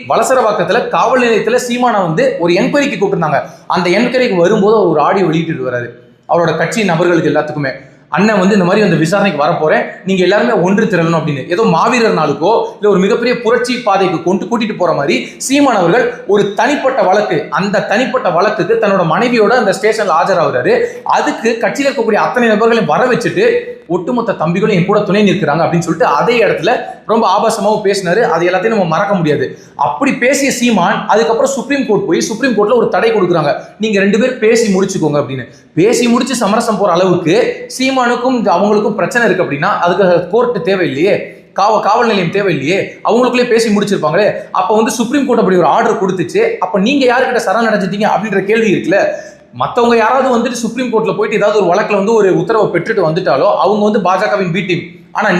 வலசரவாக்கத்தில் காவல் நிலையத்துல சீமானை வந்து ஒரு என்கொயரிக்கு கூப்பிட்டுருந்தாங்க. அந்த என்கொயரிக்கு வரும்போது அவர் ஒரு ஆடியோ வெளியிட்டு வராரு அவரோட கட்சி நபர்களுக்கு எல்லாத்துக்குமே. அண்ணன் வந்து இந்த மாதிரி அந்த விசாரணைக்கு வரப்போறேன். நீங்க எல்லாருமே ஒன்று திரளணும் அப்படின்னு. ஏதோ மாவீரர் நாளுக்கோ இல்ல ஒரு மிகப்பெரிய புரட்சி பாதைக்கு கொண்டு கூட்டிட்டு போற மாதிரி சீமான் அவர்கள் ஒரு தனிப்பட்ட வழக்கு அந்த தனிப்பட்ட வழக்குக்கு தன்னோட மனைவியோட அந்த ஸ்டேஷன்ல ஆஜராகிறாரு. அதுக்கு கட்சியில் இருக்கக்கூடிய அத்தனை நபர்களையும் வர வச்சுட்டு ஒட்டுமொத்த தம்பிகளும் என் கூட துணை நிற்கிறாங்க அப்படின்னு சொல்லிட்டு அதே இடத்துல ரொம்ப ஆபாசமாகவும் பேசினாரு. அது எல்லாத்தையும் நம்ம மறக்க முடியாது. அப்படி பேசிய சீமான் அதுக்கப்புறம் சுப்ரீம் கோர்ட் போய் சுப்ரீம் கோர்ட்ல ஒரு தடை கொடுக்குறாங்க. நீங்க ரெண்டு பேர் பேசி முடிச்சுக்கோங்க அப்படின்னு. பேசி முடிச்சு சமரசம் போற அளவுக்கு சீமானுக்கும் அவங்களுக்கும் பிரச்சனை இருக்கு அப்படின்னா அதுக்கு கோர்ட் தேவையில்லையே. காவ காவல் நிலையம் தேவையில்லையே. அவங்களுக்குள்ளே பேசி முடிச்சிருப்பாங்களே. அப்போ வந்து சுப்ரீம் கோர்ட் அப்படி ஒரு ஆர்டர் கொடுத்துச்சு. அப்போ நீங்கள் யாருக்கிட்ட சரணடைஞ்சிட்டீங்க அப்படின்ற கேள்வி இருக்குல்ல. மற்றவங்க யாராவது வந்துட்டு சுப்ரீம் கோர்ட்டில் போயிட்டு ஏதாவது ஒரு வழக்கில் வந்து ஒரு உத்தரவை பெற்றுட்டு வந்துட்டாலோ அவங்க வந்து பாஜகவின் பி டீம்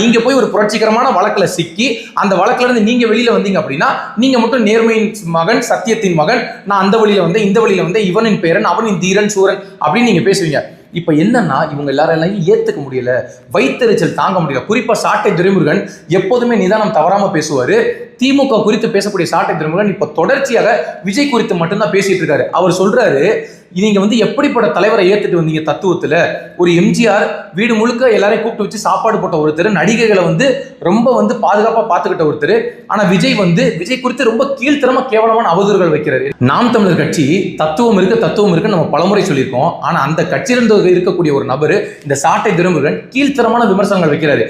நீங்கள் போய் ஒரு புரட்சிகரமான வழக்கில் சிக்கி அந்த வழக்கிலேருந்து இருந்து வெளியில் வந்தீங்க அப்படின்னா நீங்கள் மட்டும் நேர்மையின் மகன் சத்தியத்தின் மகன் நான் அந்த வழியில் வந்தேன் இந்த வழியில் வந்தேன் இவனின் பேரன் அவனின் தீரன் சூரன் அப்படின்னு நீங்கள் பேசுவீங்க. இப்போ என்னன்னா இவங்க எல்லாரையும் ஏற்றுக்க முடியல. வைத்தறிச்சல் தாங்க முடியல. குறிப்பாக சாட்டை துரைமுருகன் எப்போதுமே நிதானம் தவறாமல் பேசுவார். திமுக குறித்து பேசக்கூடிய சாட்டை துரைமுருகன் இப்போ தொடர்ச்சியாக விஜய் குறித்து மட்டும்தான் பேசிட்டு இருக்காரு. அவர் சொல்றாரு நீங்க வந்து எப்படிப்பட்ட தலைவரை ஏத்துட்டு வந்தீங்க தத்துவத்துல? ஒரு எம்ஜிஆர் வீடு முழுக்க எல்லாரையும் கூப்பிட்டு வச்சு சாப்பாடு போட்ட ஒருத்தர் நடிகைகளை வந்து ரொம்ப வந்து பாதுகாப்பா பார்த்துக்கிட்ட ஒருத்தர். ஆனா விஜய் வந்து விஜய் குறித்து ரொம்ப கீழ்த்தரமா கேவலமான அவதூறுகள் வைக்கிறாரு. நாம் தமிழர் கட்சி தத்துவம் இருக்க தத்துவம் இருக்குன்னு நம்ம பலமுறை சொல்லியிருக்கோம். ஆனா அந்த கட்சியிலிருந்து இருக்கக்கூடிய ஒரு நபர் இந்த சாட்டை திருமுருகன் கீழ்த்தரமான விமர்சனங்கள் வைக்கிறாரு.